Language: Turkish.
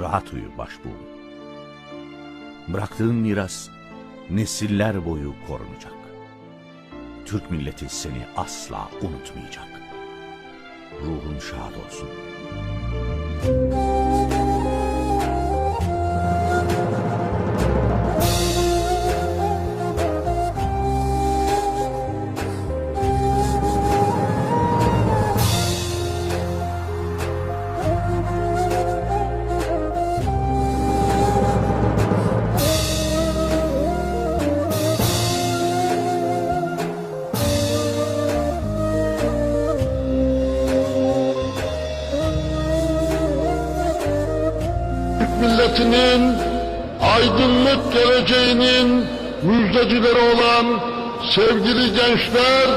rahat uyu başbuğum. Bıraktığın miras nesiller boyu korunacak. Türk milleti seni asla unutmayacak. Ruhun şad olsun. Türk milletinin aydınlık geleceğinin müjdecileri olan sevgili gençler,